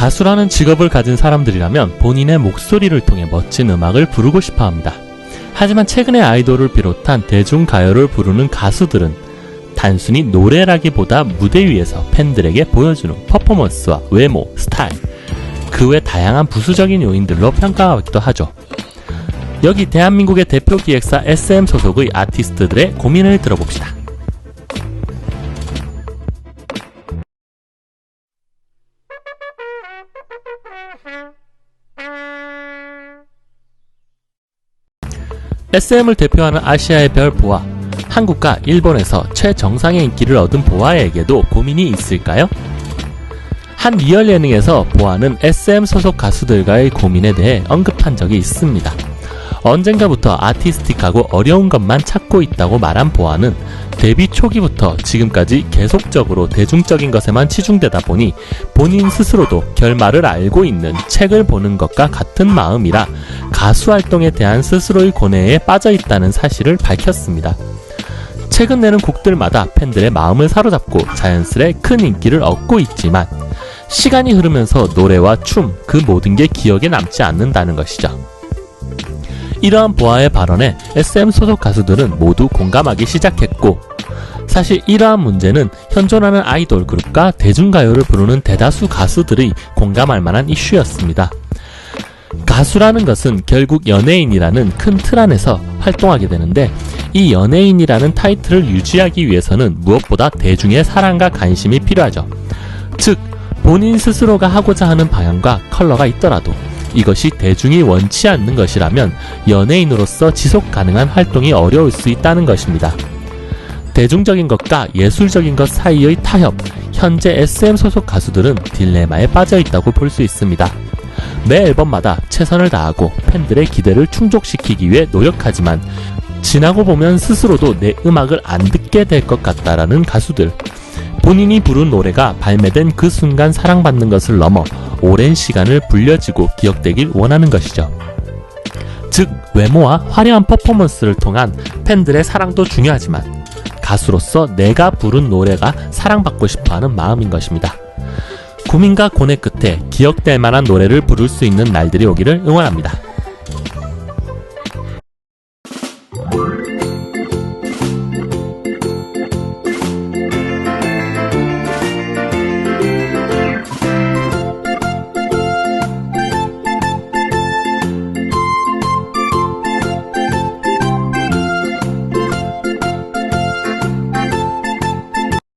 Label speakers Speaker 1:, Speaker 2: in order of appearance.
Speaker 1: 가수라는 직업을 가진 사람들이라면 본인의 목소리를 통해 멋진 음악을 부르고 싶어 합니다. 하지만 최근에 아이돌을 비롯한 대중가요를 부르는 가수들은 단순히 노래라기보다 무대 위에서 팬들에게 보여주는 퍼포먼스와 외모, 스타일, 그 외 다양한 부수적인 요인들로 평가하기도 하죠. 여기 대한민국의 대표 기획사 SM 소속의 아티스트들의 고민을 들어봅시다. SM을 대표하는 아시아의 별 보아. 한국과 일본에서 최정상의 인기를 얻은 보아에게도 고민이 있을까요? 한 리얼 예능에서 보아는 SM 소속 가수들과의 고민에 대해 언급한 적이 있습니다. 언젠가부터 아티스틱하고 어려운 것만 찾고 있다고 말한 보아는 데뷔 초기부터 지금까지 계속적으로 대중적인 것에만 치중되다 보니 본인 스스로도 결말을 알고 있는 책을 보는 것과 같은 마음이라 가수 활동에 대한 스스로의 고뇌에 빠져 있다는 사실을 밝혔습니다. 최근 내는 곡들마다 팬들의 마음을 사로잡고 자연스레 큰 인기를 얻고 있지만 시간이 흐르면서 노래와 춤, 그 모든 게 기억에 남지 않는다는 것이죠. 이러한 보아의 발언에 SM 소속 가수들은 모두 공감하기 시작했고, 사실 이러한 문제는 현존하는 아이돌 그룹과 대중가요를 부르는 대다수 가수들이 공감할 만한 이슈였습니다. 가수라는 것은 결국 연예인이라는 큰 틀 안에서 활동하게 되는데 이 연예인이라는 타이틀을 유지하기 위해서는 무엇보다 대중의 사랑과 관심이 필요하죠. 즉, 본인 스스로가 하고자 하는 방향과 컬러가 있더라도 이것이 대중이 원치 않는 것이라면 연예인으로서 지속 가능한 활동이 어려울 수 있다는 것입니다. 대중적인 것과 예술적인 것 사이의 타협, 현재 SM 소속 가수들은 딜레마에 빠져 있다고 볼 수 있습니다. 매 앨범마다 최선을 다하고 팬들의 기대를 충족시키기 위해 노력하지만 지나고 보면 스스로도 내 음악을 안 듣게 될 것 같다라는 가수들. 본인이 부른 노래가 발매된 그 순간 사랑받는 것을 넘어 오랜 시간을 불려지고 기억되길 원하는 것이죠. 즉, 외모와 화려한 퍼포먼스를 통한 팬들의 사랑도 중요하지만 가수로서 내가 부른 노래가 사랑받고 싶어 하는 마음인 것입니다. 고민과 고뇌 끝에 기억될 만한 노래를 부를 수 있는 날들이 오기를 응원합니다.